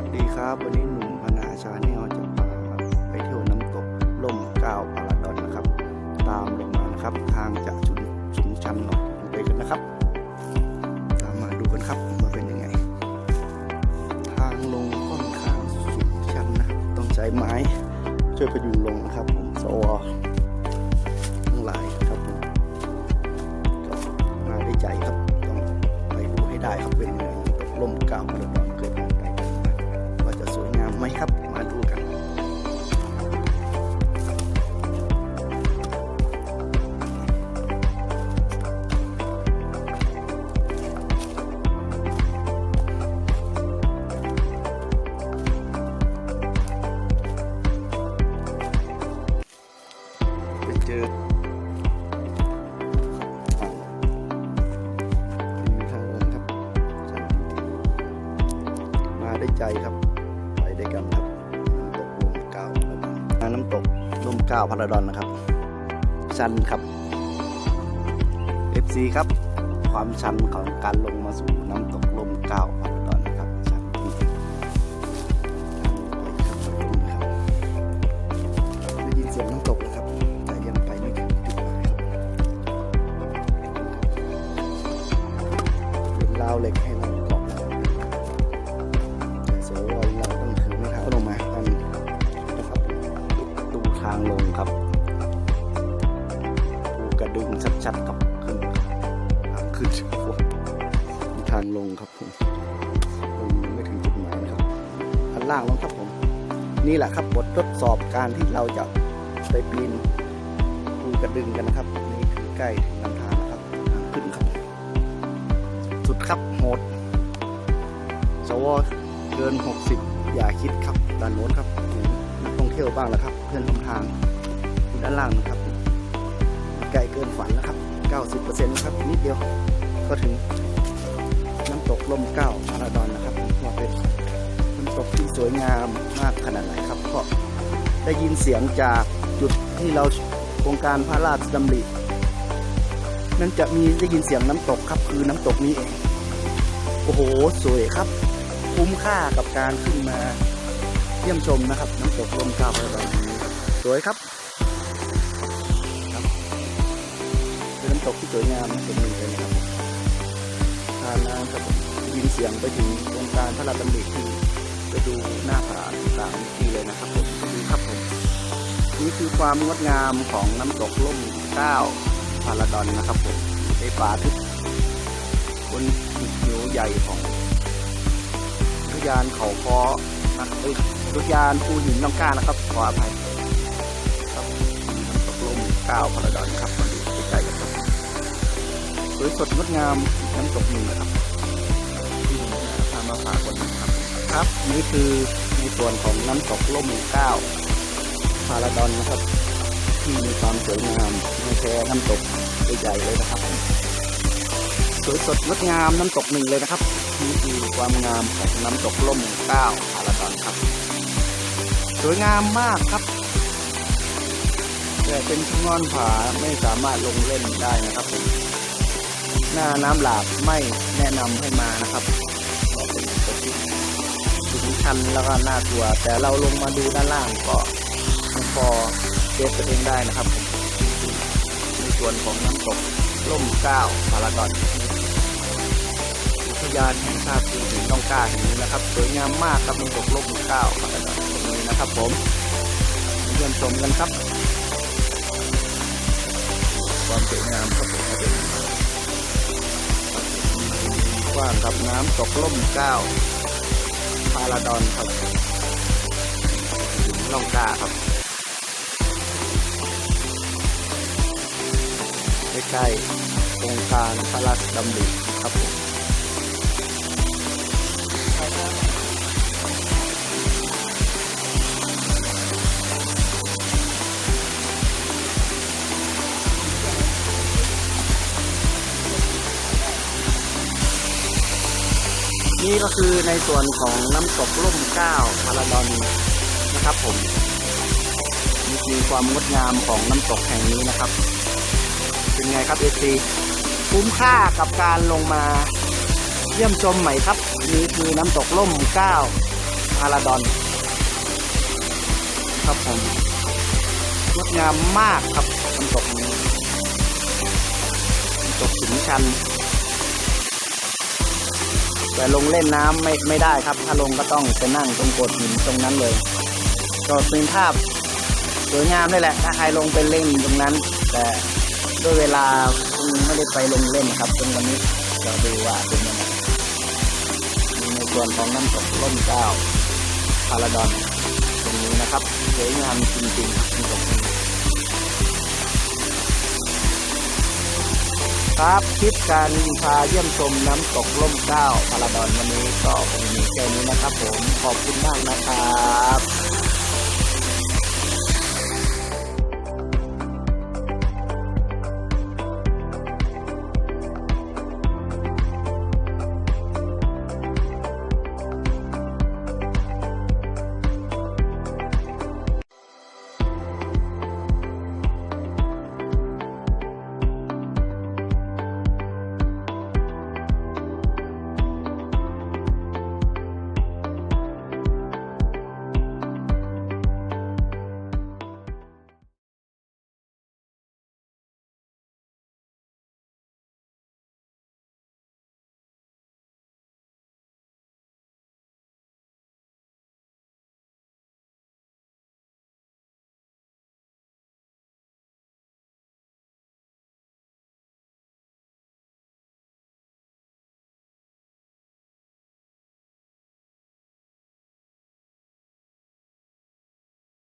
วัสดีครับ วันนี้หนุ่มพนาชาแนลจะพาไปเที่ยวน้ำตกล่มก้าวพาราดอนนะครับ ตามลงมานะครับ ทางจะชุนชุนชันหน่อยไปกันนะครับ ตามมาดูกันครับว่าเป็นยังไง ทางลงค่อนข้างสูงชันนะต้องใช้ไม้ช่วยพยุงลงนะครับ ผมสวทั้งหลายครับผมมาได้ใจครับต้องไปดูให้ได้ครับเป็นยังไงตกล่มก้าวพาราดอน เจอฝั่งมีทางลงครับมาได้ใจครับ ไปได้วยกันครับน้ำตกลมเก้าน้ำตกลมเก้าพาราดอนนะครับ ชันครับ FC ครับ ความชันของการลงมาสู่น้ำตกลมเก้า ชัดๆกับขึ้นครับขึ้นโอ้โหมีทางลงครับผมลงไม่ถึงจุดหมายนะครับอันล่างลงครับผม นี่แหละครับบททดสอบการที่เราจะไปปีนภูกระดึงกันนะครับ นี่คือใกล้ถึงลำธารนะครับทางขึ้นครับ สุดครับโหดสวเกิน 60 อย่าคิดครับด้านโน้นครับนักท่องเที่ยวบ้างแล้วครับ เพื่อนร่วมทางด้านล่างนะครับ กลเกินฝันแล้วครับ 90%นะครับนิดเดียวก็ถึงน้ำตกลมเก้าพาราดอนนะครับว่าเป็นน้ำตกที่สวยงามมากขนาดไหนครับก็ได้ยินเสียงจากจุดที่เราโครงการพระราชดำรินั่นจะมีได้ยินเสียงน้ำตกครับคือน้ำตกนี้เองโอ้โหสวยครับ คุ้มค่ากับการขึ้นมาเยี่ยมชมนะครับ น้ำตกลมเก้าพระบาทนี้สวยครับำตกที่สวยงามเป็นหนึ่งเลยนะครับทานน้ำครับผมยินเสียงไปถึงโครงการพระราชดำริที่ไปดูหน้าผาต่างๆที่เลยนะครับผมดูครับผมนี่คือความงดงามของน้ำตกล่มเก้าพาราดอนนะครับผมในป่าทึบบนหิวใหญ่ของอุทยานเขาคอนะเอ้ยอุทยานภูหินน้องกล้านะครับขออภัยครับน้ำตกล่มเก้าพาราดอนครับ สวยสดงดงามน้ำตกหนึ่งนะครับที่พามาฝากวันนี้ครับครับ นี่คือในส่วนของน้ำตกล่มเก้าพาราดอนนะครับ ที่มีความสวยงามไม่แพ้น้ำตกใหญ่ๆเลยนะครับ สวยสดงดงามน้ำตกหนึ่งเลยนะครับนี่คือความงามของน้ำตกล่มเก้าพาราดอนครับ สวยงามมากครับแต่เป็นช่องงอนผาไม่สามารถลงเล่นได้นะครับผม หน้าน้ำหลากไม่แนะนำให้มานะครับสูงชันแล้วก็น่ากลัว แต่เราลงมาดูด้านล่างก็พอเซฟตัวเองได้นะครับ ในส่วนของน้ำตกล่มเก้าพาราดอนอุทยานแห่งชาติภูหินต้องกล้าแห่งนี้นะครับสวยงามมากครับน้ำตกล่มเก้าพาราดอนตรงนี้นะครับ ผมเยี่ยมชมกันครับ ความสวยงามครับผมมาดูก ว้างครับน้ำตกล่มเก้าพาราดอนครับถึงล่องกาครับใกล้ๆโครงการพระราชดำริครับผม นี่ก็คือในส่วนของน้ำตกล่มเก้าพาราดอนนะครับผมนี่คือความงดงามของน้ำตกแห่งนี้นะครับ เป็นไงครับเอซีคุ้มค่ากับการลงมาเยี่ยมชมใหม่ครับ นี่คือน้ำตกล่มเก้าพพาราดอนครับผมงดงามมากครับน้ำตกนี้น้ำตกสินชัน แต่ลงเล่นน้ำไม่ไม่ได้ครับ ถ้าลงก็ต้องไปนั่งตรงโขดหินตรงนั้นเลย ก็เป็นภาพสวยงามเลยแหละ ถ้าใครลงไปเล่นตรงนั้น แต่ด้วยเวลาคงไม่ได้ไปลงเล่นครับจนวันนี้เราดูว่าเป็นยังไงมีในส่วนของน้ำตกล่มเกล้าพาราดอนตรงนี้นะครับสวยงามจริงๆน้ำ ครับคลิปการพาเยี่ยมชมน้ำตกล่มเกล้าพาราดอนวันนี้ก็คงมีแค่นี้นะครับผมขอบคุณมากนะครับ